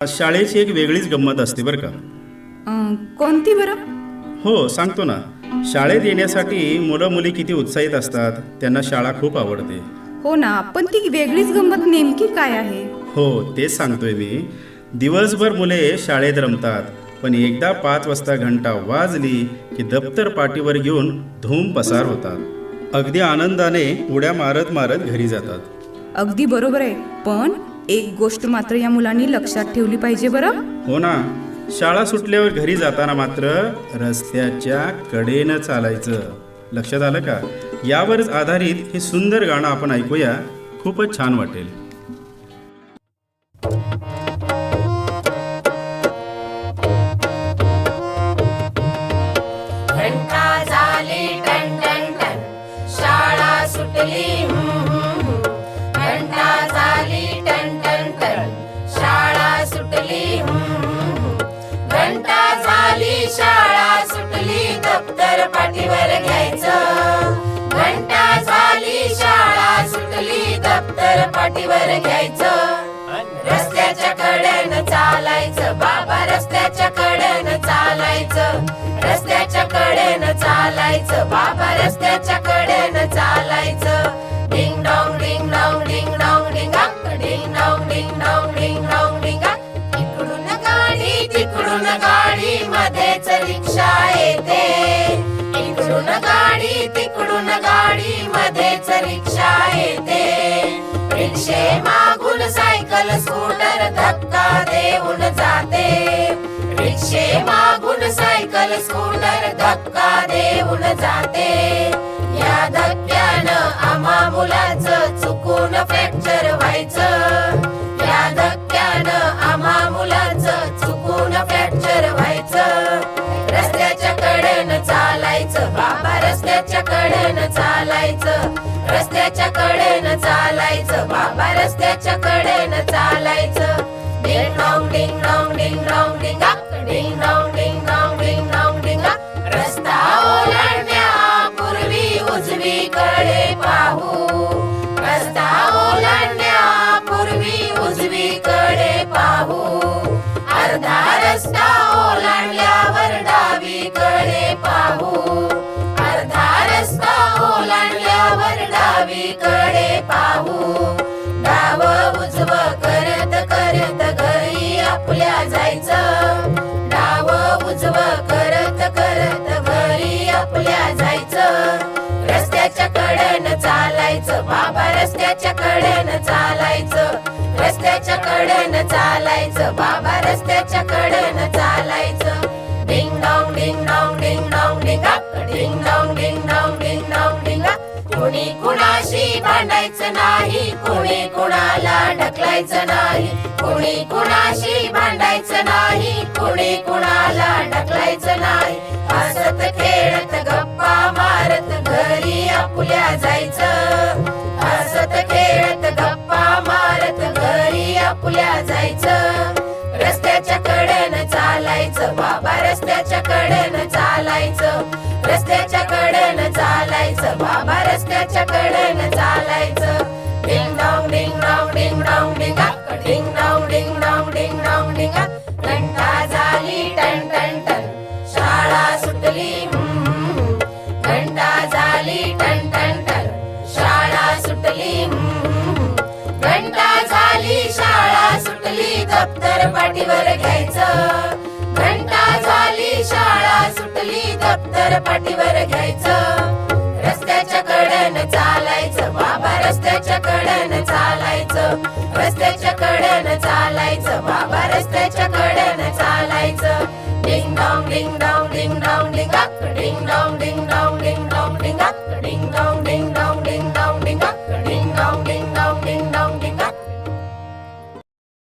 शाळेची एक वेगळीच गंमत असते बरं का. कोणती बरं? हो सांगतो ना. शाळेत येण्यासाठी मुलं मुली किती उत्साहित असतात त्यांना शाळा खूप आवडते. हो ना पण ती वेगळीच गंमत नेमकी काय आहे? हो तेच सांगतोय मी. दिवसभर मुले शाळेत रमतात पण एकदा पाच वाजता घंटा वाजली की दप्तर पाठीवर घेऊन धूम पसार होतात. अगदी आनंदाने उड्या मारत मारत घरी जातात. अगदी बरोबर आहे पण एक गोष्ट मात्र या मुलांनी लक्षात ठेवली पाहिजे बरं. हो ना. शाळा सुटल्यावर घरी जाताना मात्र रस्त्याच्या कडेनं चालायचं. लक्षात आलं का? यावरच आधारित हे सुंदर गाणं आपण ऐकूया. खूपच छान वाटेल. पाठीवर घ्यायचं. रस्त्याच्या कडेनं चालायचं. बाबा रस्त्याच्या कडेनं चालायचं. रस्त्याच्या कडेनं चालायचं. बाबा रस्त्याच्या कडेनं चालायचं. डिंग डॉंग डिंग डॉंग डिंग डॉंग डिंगा डिंग डॉंग डिंग डॉंग डिंग डॉंग डिंगा इकडून गाडी तिकडून गाडी मध्येच रिक्षा येते. इकडून गाडी तिकडून गाडी मध्येच रिक्षे मागून सायकल स्कूटर धक्का देऊन जाते. रिक्षे मागून सायकल स्कूटर धक्का देऊन जाते. या धक्क्यानं आम्हा मुलाचं चुकून फ्रॅक्चर व्हायचं. रस्त्याच्या कडेनं चालायचं रस्त्याच्या कडेनं चालायचं बाबा रस्त्याच्या कडेनं चालायचं. डिंग डॉंग डिंग डॉंग डिंग डॉंग डिंगा डिंग डॉंग डिंग डॉंग डिंग डॉंग डिंगा रस्ता ओलांडण्यापूर्वी उजवीकडे पाहू. रस्ता ओलांडण्यापूर्वी उजवीकडे पाहू. अर्धा रस्ता चालायचं. बाबा रस्त्याच्या कड्यानं चालायचं. रस्त्याच्या कड्यानं चालायचं. बाबा रस्त्याच्या कड्यानं चालायचं. डिंग डॉंग डिंग डॉंग डिंग डॉंग डिंगा डिंग डॉंग डिंग डॉंग डिंग डॉंग डिंगा कुणी कुणाशी भांडायचं नाही. कुणी कुणाला ढकलायचं नाही. कुणी कुणाशी भांडायचं नाही. कुणी कुणाला ढकलायचं नाही. हसत खेळत गप्पा घंटा झाली शाळा सुटली दप्तर पाठीवर घ्यायचं. घंटा झाली शाळा सुटली दप्तर पाठीवर घ्यायचं. रस्त्याच्या कडन चालायचं बाबा रस्त्याच्या कडन चालायचं. रस्त्याच्या कडन चालायचं बाबा रस्त्याच्या